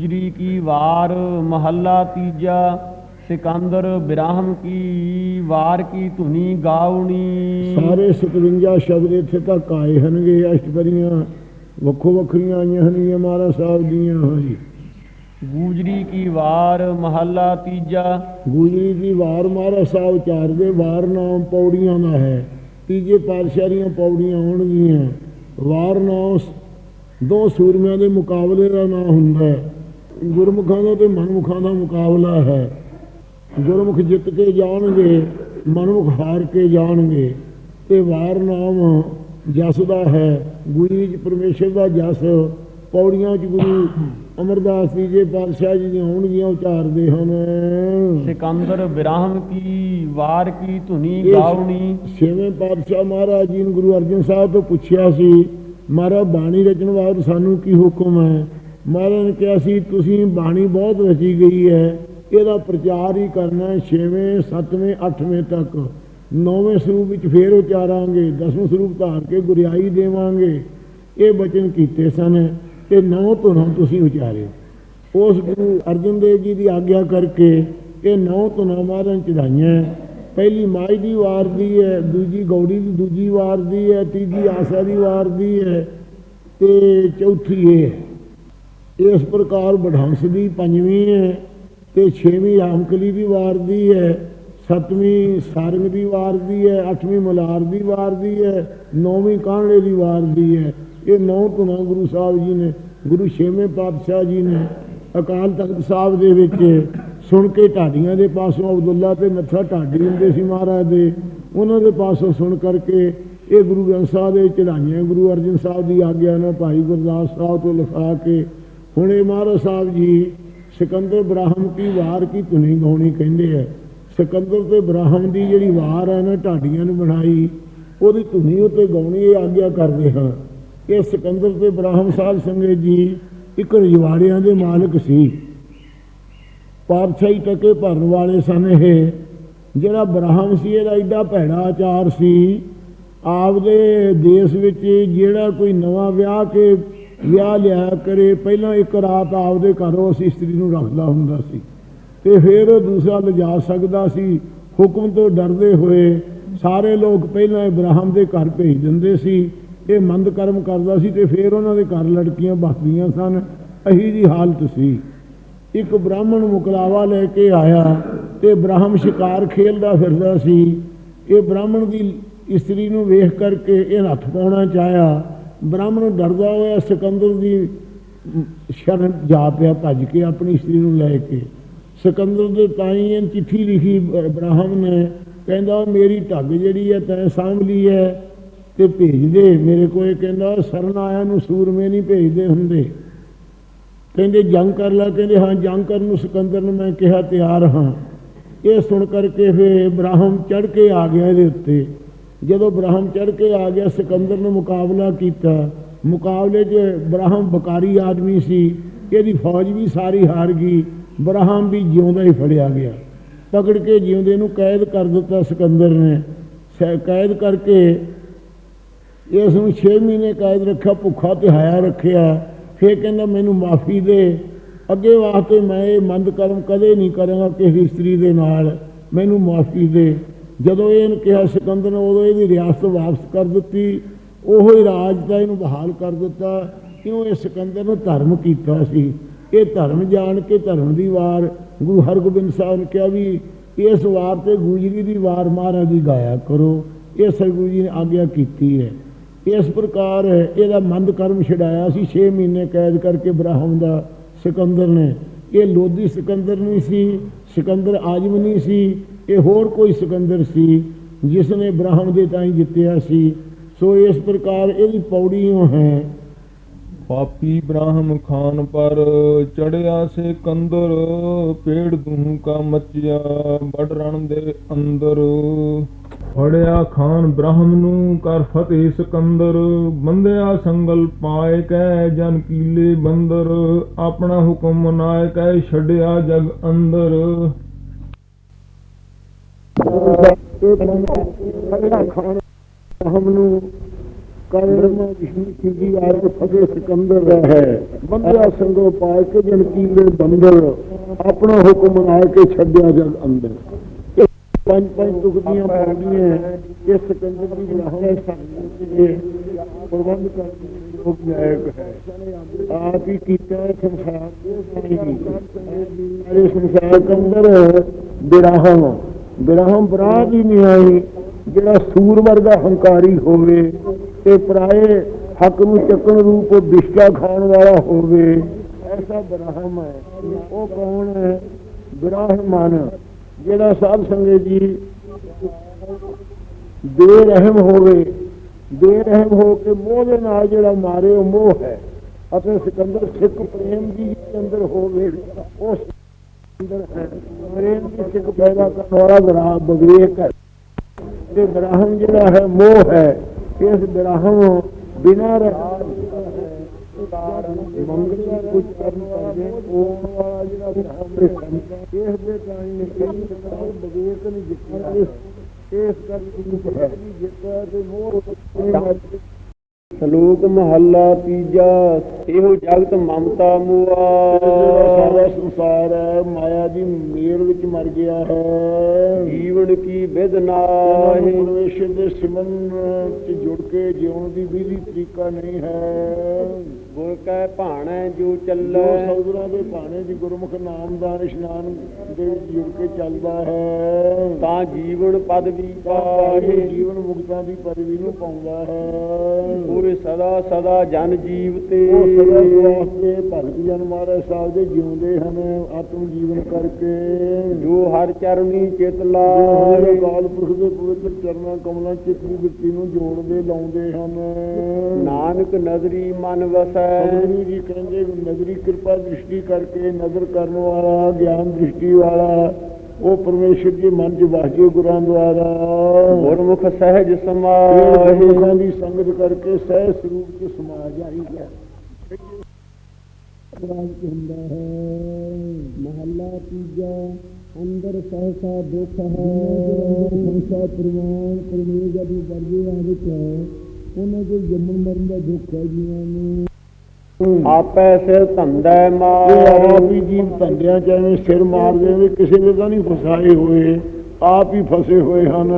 ਗੂਜਰੀ ਕੀ ਵਾਰ ਮਹੱਲਾ ਤੀਜਾ ਸਿਕੰਦਰ ਬਿਰਾਹਮ ਕੀ ਵਾਰ ਕੀ ਧੁਨੀ ਗਾਉਣੀ। ਸਾਰੇ 57 ਸ਼ਬਦ ਇੱਥੇ ਤੱਕ ਆਏ ਹਨਗੇ ਅਸ਼ਟਪਦੀਆਂ ਵੱਖੋ ਵੱਖਰੀਆਂ ਆਈਆਂ ਹਨ ਇਹ ਮਹਾਰਾਜ ਸਾਹਿਬ ਦੀਆਂ ਹਾਂਜੀ। ਗੂਜਰੀ ਕੀ ਵਾਰ ਮਹੱਲਾ ਤੀਜਾ। ਗੁਜਰੀ ਦੀ ਵਾਰ ਮਹਾਰਾਜ ਸਾਹਿਬ ਚਾਰਦੇ ਵਾਰ ਨਾਮ ਪੌੜੀਆਂ ਦਾ ਹੈ। ਤੀਜੇ ਪਾਤਸ਼ਾਹ ਦੀਆਂ ਪੌੜੀਆਂ ਆਉਣਗੀਆਂ ਵਾਰ ਨਾਮ ਦੋ ਸੂਰਮਿਆਂ ਦੇ ਮੁਕਾਬਲੇ ਦਾ ਨਾਮ ਹੁੰਦਾ ਹੈ। ਗੁਰਮੁਖਾਂ ਦਾ ਤੇ ਮਨਮੁਖਾਂ ਦਾ ਮੁਕਾਬਲਾ ਹੈ। ਗੁਰਮੁਖ ਜਿੱਤ ਕੇ ਜਾਣਗੇ ਮਨਮੁਖ ਹਾਰ ਕੇ ਜਾਣਗੇ। ਤੇ ਵਾਰ ਨਾਮ ਜਸ ਦਾ ਹੈ। ਗੁਰੂ ਜੀ ਪਰਮੇਸ਼ਰ ਦਾ ਜਸ ਪੌੜੀਆਂ ਚ ਗੁਰੂ ਅਮਰਦਾਸ ਜੀ ਜੇ ਪਾਤਸ਼ਾਹ ਜੀ ਦੀਆਂ ਆਉਣਗੀਆਂ ਉਚਾਰਦੇ ਹਨ। ਸਿਕੰਦਰ ਬਿਰਾਹਮ ਕੀ ਵਾਰ ਕੀ ਧੁਨੀ ਗਾਉਣੀ। ਛੇਵੇਂ ਪਾਤਸ਼ਾਹ ਮਹਾਰਾਜ ਜੀ ਨੇ ਗੁਰੂ ਅਰਜਨ ਸਾਹਿਬ ਤੋਂ ਪੁੱਛਿਆ ਸੀ ਮਹਾਰਾਜ ਬਾਣੀ ਰਚਣ ਵਾਸਤੇ ਸਾਨੂੰ ਕੀ ਹੁਕਮ ਹੈ? ਮਹਾਰਾਜ ਨੇ ਕਿਹਾ ਸੀ, ਤੁਸੀਂ ਬਾਣੀ ਬਹੁਤ ਰਚੀ ਗਈ ਹੈ। ਇਹਦਾ ਪ੍ਰਚਾਰ ਹੀ ਕਰਨਾ ਹੈ ਛੇਵੇਂ, ਸੱਤਵੇਂ, ਅੱਠਵੇਂ ਤੱਕ। ਨੌਵੇਂ ਸਰੂਪ ਵਿੱਚ ਫੇਰ ਉਚਾਰਾਂਗੇ, ਦਸਵੇਂ ਸਰੂਪ ਧਾਰ ਕੇ ਗੁਰਿਆਈ ਦੇਵਾਂਗੇ। ਇਹ ਬਚਨ ਕੀਤੇ ਸਨ ਤੇ ਨੌ ਧੁਨਾਂ ਤੁਸੀਂ ਉਚਾਰੇ। ਉਸ ਗੁਰੂ ਅਰਜਨ ਦੇਵ ਜੀ ਦੀ ਆਗਿਆ ਕਰਕੇ ਇਹ ਨੌ ਧੁਨਾਂ ਮਹਾਰਾਜ ਚੜਾਈਆਂ ਪਹਿਲੀ ਮਾਈ ਦੀ ਵਾਰ ਦੀ ਹੈ, ਦੂਜੀ ਗੌੜੀ ਦੀ, ਦੂਜੀ ਵਾਰ ਦੀ ਹੈ, ਤੀਜੀ ਆਸਾ ਦੀ ਵਾਰ ਦੀ ਹੈ ਤੇ ਚੌਥੀ ਇਹ ਹੈ। ਇਸ ਪ੍ਰਕਾਰ ਬਢੰਸ ਦੀ ਪੰਜਵੀਂ ਹੈ ਤੇ ਛੇਵੀਂ ਆਮਕਲੀ ਦੀ ਵਾਰ ਦੀ ਹੈ, ਸੱਤਵੀਂ ਸਾਰੰਗ ਦੀ ਵਾਰ ਦੀ ਹੈ, ਅੱਠਵੀਂ ਮਲਾਰ ਦੀ ਵਾਰ ਦੀ ਹੈ, ਨੌਵੀਂ ਕਾਂਗੜੇ ਦੀ ਵਾਰ ਦੀ ਹੈ। ਇਹ ਨੌ ਧੁਨਾਂ ਗੁਰੂ ਸਾਹਿਬ ਜੀ ਨੇ, ਗੁਰੂ ਛੇਵੇਂ ਪਾਤਸ਼ਾਹ ਜੀ ਨੇ ਅਕਾਲ ਤਖਤ ਸਾਹਿਬ ਦੇ ਵਿੱਚ ਸੁਣ ਕੇ ਢਾਡੀਆਂ ਦੇ ਪਾਸੋਂ ਅਬਦੁੱਲਾ ਤੇ ਨੱਥਾ ਢਾਡੀ ਹੁੰਦੇ ਸੀ ਮਹਾਰਾਜ ਦੇ। ਉਹਨਾਂ ਦੇ ਪਾਸੋਂ ਸੁਣ ਕਰਕੇ ਇਹ ਗੁਰੂ ਗ੍ਰੰਥ ਸਾਹਿਬ ਦੇ ਚੜਾਈਆਂ ਗੁਰੂ ਅਰਜਨ ਸਾਹਿਬ ਦੀ ਆਗਿਆ ਨਾਲ ਭਾਈ ਗੁਰਦਾਸ ਸਾਹਿਬ ਤੋਂ ਲਿਖਾ ਕੇ ਹੁਣ ਇਹ ਮਹਾਰਾਜ ਸਾਹਿਬ ਜੀ ਸਿਕੰਦਰ ਬ੍ਰਾਹਮ ਕੀ ਵਾਰ ਕੀ ਧੁਨੀ ਗਾਉਣੀ ਕਹਿੰਦੇ ਆ। ਸਿਕੰਦਰ ਤੇ ਬ੍ਰਾਹਮ ਦੀ ਜਿਹੜੀ ਵਾਰ ਹੈ ਨਾ ਢਾਡੀਆਂ ਨੂੰ ਬਣਾਈ, ਉਹਦੀ ਧੁਨੀ ਉਤੇ ਗਾਉਣੀ ਇਹ ਆਗਿਆ ਕਰਦੇ ਹਾਂ। ਇਹ ਸਿਕੰਦਰ ਤੇ ਬ੍ਰਾਹਮ ਸਾਹਿਬ ਸੰਗੇ ਜੀ ਇੱਕ ਰਜਵਾੜਿਆਂ ਦੇ ਮਾਲਕ ਸੀ। ਪਾਤਸ਼ਾਹੀ ਟਕੇ ਭਰਨ ਵਾਲੇ ਸਨ ਇਹ। ਜਿਹੜਾ ਬ੍ਰਾਹਮ ਸੀ, ਇਹਦਾ ਐਡਾ ਭੈੜਾ ਆਚਾਰ ਸੀ। ਆਪਦੇ ਦੇਸ਼ ਵਿੱਚ ਜਿਹੜਾ ਕੋਈ ਨਵਾਂ ਵਿਆਹ ਕੇ ਵਿਆਹ ਲਿਆ ਕਰੇ, ਪਹਿਲਾਂ ਇੱਕ ਰਾਤ ਆਪਦੇ ਘਰੋਂ ਉਸ ਇਸਤਰੀ ਨੂੰ ਰੱਖਦਾ ਹੁੰਦਾ ਸੀ ਤੇ ਫਿਰ ਉਹ ਦੂਸਰਾ ਲਿਜਾ ਸਕਦਾ ਸੀ। ਹੁਕਮ ਤੋਂ ਡਰਦੇ ਹੋਏ ਸਾਰੇ ਲੋਕ ਪਹਿਲਾਂ ਇਬਰਾਹਿਮ ਦੇ ਘਰ ਭੇਜ ਦਿੰਦੇ ਸੀ। ਇਹ ਮੰਦ ਕਰਮ ਕਰਦਾ ਸੀ ਤੇ ਫਿਰ ਉਹਨਾਂ ਦੇ ਘਰ ਲੜਕੀਆਂ ਬਸਦੀਆਂ ਸਨ। ਅਹੀ ਜੀ ਹਾਲਤ ਸੀ। ਇੱਕ ਬ੍ਰਾਹਮਣ ਮੁਕਲਾਵਾ ਲੈ ਕੇ ਆਇਆ ਤੇ ਬ੍ਰਾਹਮ ਸ਼ਿਕਾਰ ਖੇਲਦਾ ਫਿਰਦਾ ਸੀ। ਇਹ ਬ੍ਰਾਹਮਣ ਦੀ ਇਸਤਰੀ ਨੂੰ ਵੇਖ ਕਰਕੇ ਇਹ ਹੱਥ ਪਾਉਣਾ ਚਾਹਿਆ। ਬ੍ਰਾਹਮਣ ਡਰਦਾ ਹੋਇਆ, ਸਿਕੰਦਰ ਦੀ ਸ਼ਰਨ ਜਾ ਪਿਆ ਭੱਜ ਕੇ ਆਪਣੀ ਇਸਤਰੀ ਨੂੰ ਲੈ ਕੇ। ਸਿਕੰਦਰ ਦੇ ਤਾਈ ਇਹ ਚਿੱਠੀ ਲਿਖੀ ਬ- ਬ੍ਰਾਹਮ ਨੇ, ਕਹਿੰਦਾ, ਮੇਰੀ ਢੱਗ ਜਿਹੜੀ ਹੈ, ਤੈਂ ਸਾਂਭ ਲਈ ਹੈ ਤੇ ਭੇਜ ਦੇ। ਮੇਰੇ ਕੋਲ ਇਹ ਕਹਿੰਦਾ, ਸਰਨ ਆਇਆ ਨੂੰ ਸੂਰਮੇ ਨਹੀਂ ਭੇਜਦੇ ਹੁੰਦੇ। ਕਹਿੰਦੇ, ਜੰਗ ਕਰ ਲੈ। ਕਹਿੰਦੇ, ਹਾਂ, ਜੰਗ ਕਰਨ ਨੂੰ ਸਿਕੰਦਰ ਨੂੰ ਮੈਂ ਕਿਹਾ ਤਿਆਰ ਹਾਂ। ਇਹ ਸੁਣ ਕਰਕੇ ਫਿਰ ਬ੍ਰਾਹਮ ਚੜ ਕੇ ਆ ਗਿਆ ਇਹਦੇ ਉੱਤੇ। ਜਦੋਂ ਬ੍ਰਾਹਮ ਚੜ ਕੇ ਆ ਗਿਆ, ਸਿਕੰਦਰ ਨੇ ਮੁਕਾਬਲਾ ਕੀਤਾ। ਮੁਕਾਬਲੇ 'ਚ ਬ੍ਰਾਹਮ ਬਕਾਰੀ ਆਦਮੀ ਸੀ, ਇਹਦੀ ਫੌਜ ਵੀ ਸਾਰੀ ਹਾਰ ਗਈ, ਬ੍ਰਾਹਮ ਵੀ ਜਿਉਂਦਾ ਹੀ ਫੜਿਆ ਗਿਆ। ਪਕੜ ਕੇ ਜਿਉਂਦੇ ਨੂੰ ਕੈਦ ਕਰ ਦਿੱਤਾ ਸਿਕੰਦਰ ਨੇ। ਸੈ- ਕੈਦ ਕਰਕੇ ਇਸ ਨੂੰ 6 ਮਹੀਨੇ ਕੈਦ ਰੱਖਿਆ, ਭੁੱਖਾ ਤੇ ਹਾਇਆ ਰੱਖਿਆ। ਫਿਰ ਕਹਿੰਦਾ, ਮੈਨੂੰ ਮਾਫੀ ਦੇ। ਅੱਗੇ ਵਾਸਤੇ ਮੈਂ ਇਹ ਮੰਦ ਕਰਮ ਕਦੇ ਨਹੀਂ ਕਰਾਂਗਾ ਕਿਸੇ ਇਸਤਰੀ ਦੇ ਨਾਲ। ਮੈਨੂੰ ਮਾਫੀ ਦੇ। ਜਦੋਂ ਇਹਨ ਕਿਹਾ ਸਿਕੰਦਰ ਨੇ, ਉਦੋਂ ਇਹਦੀ ਰਿਆਸਤ ਵਾਪਸ ਕਰ ਦਿੱਤੀ। ਉਹੋ ਹੀ ਰਾਜ ਦਾ ਇਹਨੂੰ ਬਹਾਲ ਕਰ ਦਿੱਤਾ। ਕਿਉਂ ਇਹ ਸਿਕੰਦਰ ਨੇ ਧਰਮ ਕੀਤਾ ਸੀ? ਇਹ ਧਰਮ ਜਾਣ ਕੇ ਧਰਮ ਦੀ ਵਾਰ, ਗੁਰੂ ਹਰਗੋਬਿੰਦ ਸਾਹਿਬ ਨੇ ਕਿਹਾ ਵੀ ਇਸ ਵਾਰ ਤੇ ਗੁਜਰੀ ਦੀ ਵਾਰ ਮਹਾਰਾਜ ਦੀ ਗਾਇਆ ਕਰੋ। ਇਹ ਸਤਿਗੁਰੂ ਜੀ ਨੇ ਆਗਿਆ ਕੀਤੀ ਹੈ। ਇਸ ਪ੍ਰਕਾਰ ਇਹਦਾ ਮੰਦ ਕਰਮ ਛਡਾਇਆ ਸੀ। 6 ਮਹੀਨੇ ਕੈਦ ਕਰਕੇ ਬ੍ਰਾਹਮ ਦਾ ਸਿਕੰਦਰ ਨੇ। ਇਹ ਲੋਧੀ ਸਿਕੰਦਰ ਨਹੀਂ ਸੀ, ਸਿਕੰਦਰ ਨਹੀਂ ਸੀ। ਇਹ ਹੋਰ ਕੋਈ ਸਿਕੰਦਰ ਸੀ ਜਿਸ ਨੇ ਬ੍ਰਾਹਮ ਦੇ ਤਾਈਂ ਜਿੱਤਿਆ ਸੀ? ਸੋ ਇਸ ਪ੍ਰਕਾਰ ਇਹਦੀ ਪੌੜੀਆਂ ਹੈ। ਪਾਪੀ ਬ੍ਰਾਹਮ ਖਾਨ ਪਰ ਚੜਿਆ ਸੇ ਕੰਦਰ, ਪੇੜ ਦੂਹ ਕਾ ਮਚਿਆ ਬੜ ਰਣ ਦੇ ਅੰਦਰ। ਫੜਿਆ ਖਾਨ ਬ੍ਰਾਹਮ ਨੂੰ ਕਰ ਫਤਿਹ ਸਿਕੰਦਰ ਬੰਦਿਆ ਸੰਗਲ ਪਾਏ ਕੈ ਜਨ ਕੀਲੇ ਬੰਦਰ, ਆਪਣਾ ਹੁਕਮ ਮਨਾਏ ਕੈ ਛੱਡਿਆ ਜਗ ਅੰਦਰ। ਇਹ ਬ੍ਰਾਹਮਣ ਖਾਨ ਬ੍ਰਾਹਮ ਨੂੰ ਕਰਮ ਵਿਸ਼ਨੂੰ ਜੀ ਦੀ ਆਰਗ ਫਗੇ ਸਿਕੰਦਰ ਹੈ ਬੰਦਿਆ ਸੰਗੋ ਪਾਇ ਕੇ ਜਨ ਕੀਲੇ ਬੰਦਰ ਆਪਣਾ ਹੁਕਮ ਮਨਾ ਕੇ ਛੱਡਿਆ ਜਗ ਅੰਦਰ। ਇਹ ਪੰਜ ਪੰਜ ਦੁੱਖ ਦੀਆਂ ਪੌੜੀਆਂ ਇਹ ਸਿਕੰਦਰ ਦੀ ਬਰਾਹਮ ਸੰਗਤ ਦੇ ਪ੍ਰਬੰਧ ਕਰਨ ਯੋਗ ਨਾਇਕ ਹੈ ਆਪ ਹੀ ਕੀਤਾ ਹੈ ਸੰਸਾਰ ਦੇ ਸਾਈ ਅਰੇ ਸੰਸਾਰ ਦੇ ਅੰਦਰ। ਬਿਰਾਹਮ ਬਿਰਾਹਮ ਹੀ ਨਹੀਂ ਆਈ, ਜਿਹੜਾ ਸੂਰ ਵਰਗਾ ਹੰਕਾਰੀ ਹੋਵੇ ਤੇ ਪਰਾਏ ਹੱਕ ਨੂੰ ਚੱਕਣ ਰੂਪ ਬਿਸ਼ਕਾ ਖਾਣ ਵਾਲਾ ਹੋਵੇ, ਐਸਾ ਬ੍ਰਹਮ ਹੈ। ਉਹ ਕੌਣ ਹੈ? ਬ੍ਰਾਹਮਣ, ਜਿਹੜਾ ਸਾਧ ਸੰਗਤ ਜੀ ਬੇਰਹਿਮ ਹੋਵੇ, ਬੇਰਹਿਮ ਹੋ ਕੇ ਮੋਹ ਦੇ ਨਾਲ ਜਿਹੜਾ ਮਾਰੇ ਉਹ ਮੋਹ ਹੈ। ਅਤੇ ਸਿਕੰਦਰ ਸਿੱਖ ਪ੍ਰੇਮ ਜੀ ਦੇ ਅੰਦਰ ਹੋਵੇ ਉਸ ਅੰਦਰ ਹੈ। ਪ੍ਰੇਮ ਦੀ ਸਿੱਖ ਪੈਦਾ ਕਰਨ ਵਾਲਾ ਬਰਾ ਬਵੇਕ ਹੈ। ਤੇ ਬ੍ਰਾਹਮ ਜਿਹੜਾ ਹੈ ਮੋਹ ਹੈ, ਇਸ ਬ੍ਰਾਹਮ ਬਿਨਾ ਰਹਿ ਮੰਗਲ ਦਾ ਕੁਝ ਕਰਨ ਕਰਦੇ ਉਹ ਵਾਲਾ ਜਿਹੜਾ ਬ੍ਰਾਹਮ ਦੇ ਸੰਤ ਇਸ ਦੇ ਕਾਰਨ ਨੇ ਕਈ ਤਰ੍ਹਾਂ ਬਵੇਕ ਨੇ ਜਿੱਤਿਆ। ਇਸ ਇਸ ਕਰਕੇ ਰੂਪ ਹੈ ਜਿੱਤਾ ਤੇ ਮੋਹ ਸ਼ਲੋਕ ਮਹੱਲਾ ਤੀਜਾ ਇਹੋ ਜਗਤ ਮਮਤਾ ਮੁਆ। ਸਾਰਾ ਸੰਸਾਰ ਮਾਇਆ ਦੀ ਮੇਰ ਵਿੱਚ ਮਰ ਗਿਆ ਹੈ। ਜੀਵਨ ਕੀ ਵਿਦ ਨਾਹੀ। ਪਰਮੇਸ਼ਰ ਦੇ ਸਿਮਰਨ ਚ ਜੁੜ ਕੇ ਜਿਉਣ ਦੀ ਵਿਧੀ ਤਰੀਕਾ ਨਹੀਂ ਹੈ। ਗੁਰ ਕੈ ਭਾਣੈ ਜੋ ਚੱਲੈ। ਸਤਿਗੁਰਾਂ ਦੇ ਭਾਣੇ ਦੀ ਗੁਰਮੁਖ ਨਾਮਦਾਨ ਇਸ਼ਨਾਨ ਦੇ ਵਿੱਚ ਜੁੜ ਕੇ ਚੱਲਦਾ ਹੈ। ਤਾਂ ਜੀਵਨ ਪਦ ਵੀ ਇਹ ਪਾਹੇ। ਜੀਵਨ ਮੁਕਤਾਂ ਦੀ ਪਦਵੀ ਨੂੰ ਪਾਉਂਦਾ ਹੈ। ਪੂਰੇ ਸਦਾ ਸਦਾ ਜਨ ਜੀਵ ਤੇ। ਉਹ ਸਦਾ ਵਾਸਤੇ ਭਗਤ ਜਨ ਮਹਾਰਾਜ ਸਾਹਿਬ ਦੇ ਜਿਉਂਦੇ ਹਨ ਆਤਮ ਜੀਵਨ ਕਰਕੇ। ਜੋ ਹਰ ਚਰਨੀ ਚਿਤ ਜੋ ਲਾਏ ਅਕਾਲ ਪੁਰਖ ਦੇ ਪਵਿੱਤਰ ਚਰਨਾਂ ਕਮਲਾਂ ਚਿੱਤ ਦੀ ਬਿਰਤੀ ਨੂੰ ਜੋੜਦੇ ਲਾਉਂਦੇ ਹਨ। ਨਾਨਕ ਨਦਰੀ ਮਨ ਵਸੈ। ਸਤਿਗੁਰੂ ਜੀ ਕਹਿੰਦੇ ਨਜ਼ਰੀ ਕਿਰਪਾ ਦ੍ਰਿਸ਼ਟੀ ਕਰਕੇ ਨਜ਼ਰ ਕਰਨ ਵਾਲਾ ਗਿਆਨ ਦ੍ਰਿਸ਼ਟੀ ਵਾਲਾ। ਉਹ ਪਰਮੇਸ਼ਰ ਜੀ ਮਨ ਚ ਵਾਜੇ ਗੁਰਾਂ ਦੁਆਰਾ। ਗੁਰਮੁਖ ਸਹਿਜ ਸਮਾਹੀ ਦੀ ਸੰਗਤ ਕਰਕੇ ਸਹਿ ਸਰੂਪ ਚ ਸਮਾ ਜਾਈਦਾ ਪ੍ਰਾਪਤ ਹੁੰਦਾ ਹੈ ਮਹੱਲਾ ਤੀਜਾ ਅੰਦਰ ਸਹਸਾ ਦੁੱਖ ਹੈ। ਸੰਸਾ ਪ੍ਰਮਾਨ ਪਰਮੇਸ਼ਰ ਦੀ ਵਰਗੇ ਆ ਵਿੱਚ ਹੈ। ਉਹਨਾਂ ਦੇ ਜੰਮਣ ਮਰਨ ਦਾ ਦੁੱਖ ਹੈ ਜੀਵਾਂ ਨੂੰ। ਆਪੈ ਸਿਰ ਧੰਦੈ ਮਾਰ ਆਪ ਹੀ ਜੀਵ ਧੰਦਿਆਂ ਚ ਐਵੇਂ ਸਿਰ ਮਾਰਦੇ ਨੇ ਕਿਸੇ ਦੇ ਤਾਂ ਨਹੀਂ ਫਸਾਏ ਹੋਏ ਆਪ ਹੀ ਫਸੇ ਹੋਏ ਹਨ।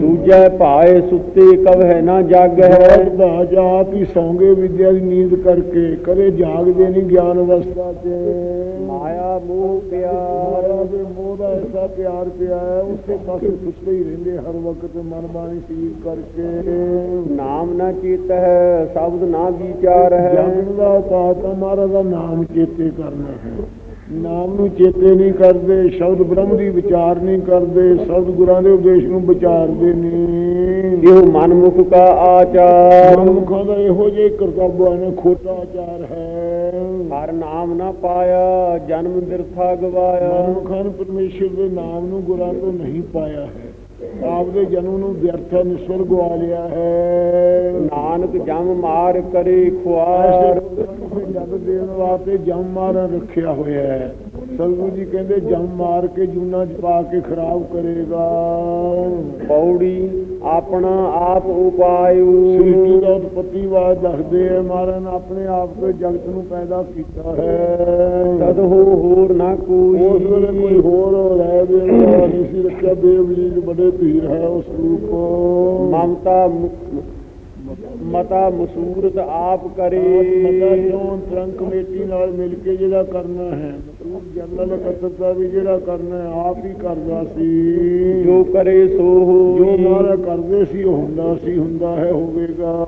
ਦੂਜੈ ਭਾਏ ਸੁੱਤੇ ਕਵਹਿ ਨਾ ਜਾਗੈ ਦਾ ਆਪ ਹੀ ਸੌਂਗੇ ਵਿਦਿਆ ਦੀ ਨੀਂਦ ਕਰਕੇ ਕਦੇ ਜਾਗਦੇ ਨਹੀਂ ਗਿਆਨ ਅਵਸਥਾ 'ਚ ਮਾਇਆ ਮੋਹ ਪਿਆਰ। ਦੇ ਮੋਹ ਦਾ ਐਸਾ ਪਿਆਰ ਪਿਆ ਹੈ ਉਸੇ ਪਾਸੇ ਸੁੱਤੇ ਹੀ ਰਹਿੰਦੇ ਹਰ ਵਕਤ ਮਨ ਬਾਣੀ ਸਰੀਰ ਕਰਕੇ। ਨਾਮ ਨਾ ਚੇਤ ਹੈ ਸ਼ਬਦ ਨਾ ਵਿਚਾਰ ਹੈ ਜਨ ਦਾ ਉਪਾਅ ਤਾਂ ਮਹਾਰਾਜ ਦਾ ਨਾਮ ਚੇਤੇ ਕਰਨਾ ਹੈ। ਨਾਮ ਨੂੰ ਚੇਤੇ ਨਹੀਂ ਕਰਦੇ ਸ਼ਬਦ ਬ੍ਰਹਮ ਦੀ ਵਿਚਾਰ ਨਹੀਂ ਕਰਦੇ ਸ਼ਬਦ ਗੁਰਾਂ ਦੇ ਉਪਦੇਸ਼ ਨੂੰ ਵਿਚਾਰਦੇ ਨਹੀਂ ਇਹੋ ਮਨਮੁਖ ਕਾ ਆਚਾਰ। ਮਨੁੱਖਾਂ ਦਾ ਇਹੋ ਜਿਹੇ ਕਰਤੱਵ ਹੈ ਖੋਟਾ ਆਚਾਰ ਹੈ। ਹਰ ਨਾਮ ਨਾ ਪਾਇਆ ਜਨਮ ਬਿਰਥਾ ਗਵਾਇਆ। ਮਨੁੱਖਾਂ ਪਰਮੇਸ਼ਰ ਦੇ ਨਾਮ ਨੂੰ ਗੁਰਾਂ ਤੋਂ ਨਹੀਂ ਪਾਇਆ ਹੈ। ਆਪ ਦੇ ਜਨਮ ਨੂੰ ਵਿਅਰਥ ਨਿਸਵਰ ਗਵਾ ਲਿਆ ਹੈ। ਨਾਨਕ ਜਮ ਮਾਰ ਕਰੇ ਖੁਆਰ। ਜਦ ਦੇਣ ਵਾਸਤੇ ਜਮ ਮਾਰਨ ਰੱਖਿਆ ਹੋਇਆ ਹੈ। ਸਤਿਗੁਰੂ ਜੀ ਕਹਿੰਦੇ ਜਮ ਮਾਰ ਕੇ ਜੂਨਾ ਚ ਪਾ ਕੇ ਖਰਾਬ ਕਰੇਗਾ। ਪੌੜੀ ਆਪਣਾ ਆਪ ਸ੍ਰਿਸ਼ਟੀ ਉਪਾਇਉ ਦਾ ਉਤਪਤੀਵਾਦ ਦੱਸਦੇ ਆ ਮਹਾਰਾਜ ਨੇ ਆਪਣੇ ਆਪ ਤੋਂ ਜਗਤ ਨੂੰ ਪੈਦਾ ਕੀਤਾ ਹੈ। ਤਦ ਹੋ ਹੋਰ ਨਾ ਉਸ ਵੇਲੇ ਕੋਈ ਕੋਈ ਹੋਰ ਰਹਿ ਗਿਆ ਨਹੀਂ ਸੀ ਰੱਖਿਆ ਬੇਵਲੀਦ ਬੜੇ ਧੀਰ ਹੈ ਉਸ ਰੂਪ। ਮਮਤਾ ਮਤਾ ਮਸੂਰਤ ਆਪ ਮਤਾ ਕਰੇ ਕਿਉਂ ਤਰੰਗ ਕਮੇਟੀ ਨਾਲ ਮਿਲ ਕੇ ਜਿਹੜਾ ਕਰਨਾ ਹੈ ਜਨਰਲ ਕਰਤੱਤਾ ਵੀ ਜਿਹੜਾ ਕਰਨਾ ਹੈ ਆਪ ਹੀ ਕਰਦਾ ਸੀ। ਜੋ ਕਰੇ ਸੋ ਜੋ ਹੋਈ ਮਾਰਾ ਕਰਦੇ ਸੀ ਉਹ ਹੁੰਦਾ ਸੀ ਹੁੰਦਾ ਹੈ ਹੋਵੇਗਾ।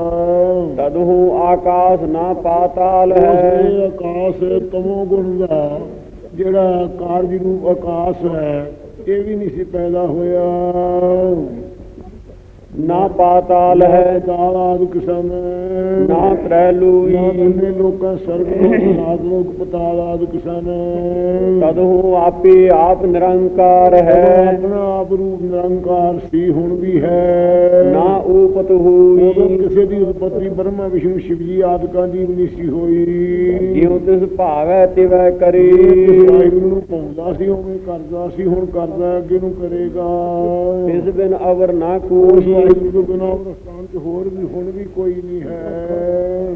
ਤਦ ਹੋ ਆਕਾਸ਼ ਨਾ ਪਾਤਾਲ ਹੈ ਆਕਾਸ਼ ਤਮੋ ਗੁਣ ਦਾ ਜਿਹੜਾ ਕਾਰਜ ਰੂਪ ਆਕਾਸ਼ ਹੈ ਇਹ ਵੀ ਨਹੀਂ ਸੀ ਪੈਦਾ ਹੋਇਆ। ਨਾ ਪਾਤਾਲ ਹੈ ਕਾਲ ਆਦਿ ਕਿਸਮ ਨਾ ਤਰੈ ਲੋਈ ਨਾ ਲੋਕਾਂ ਸਰਗ ਲੋਕ ਨਾਦ ਲੋਕ ਪਤਾਲ ਆਦਿ ਕਿਸਮ ਤਦ ਹੋ ਆਪੇ ਆਪ ਨਿਰੰਕਾਰ ਹੈ। ਆਪਣਾ ਆਪ ਰੂਪ ਨਿਰੰਕਾਰ ਸੀ ਹੁਣ ਵੀ ਹੈ। ਨਾ ਉਪਤ ਹੋਈ। ਕਿਸੇ ਦੀ ਉਤਪਤੀ ਬ੍ਰਹਮਾ ਵਿਸ਼ਨੂੰ ਸ਼ਿਵ ਜੀ ਆਦਿਕਾਂ ਦੀ ਵੀ ਨਹੀਂ ਸੀ ਹੋਈ। ਜਿਉ ਤਿਸ ਭਾਵੈ ਤਿਵੈ ਕਰੇ। ਵਾਹਿਗੁਰੂ ਨੂੰ ਪਾਉਂਦਾ ਸੀ ਉਵੇਂ ਕਰਦਾ ਸੀ ਹੁਣ ਕਰਦਾ ਅੱਗੇ ਨੂੰ ਕਰੇਗਾ। ਤਿਸ ਬਿਨ ਅਵਰ ਨਾ ਕੋਈ। ਵਾਹਿਗੁਰੂ ਬਿਨਾਂ। ਉਹ ਸਥਾਨ 'ਚ ਹੋਰ ਵੀ ਹੁਣ ਵੀ ਕੋਈ ਨਹੀਂ ਹੈ।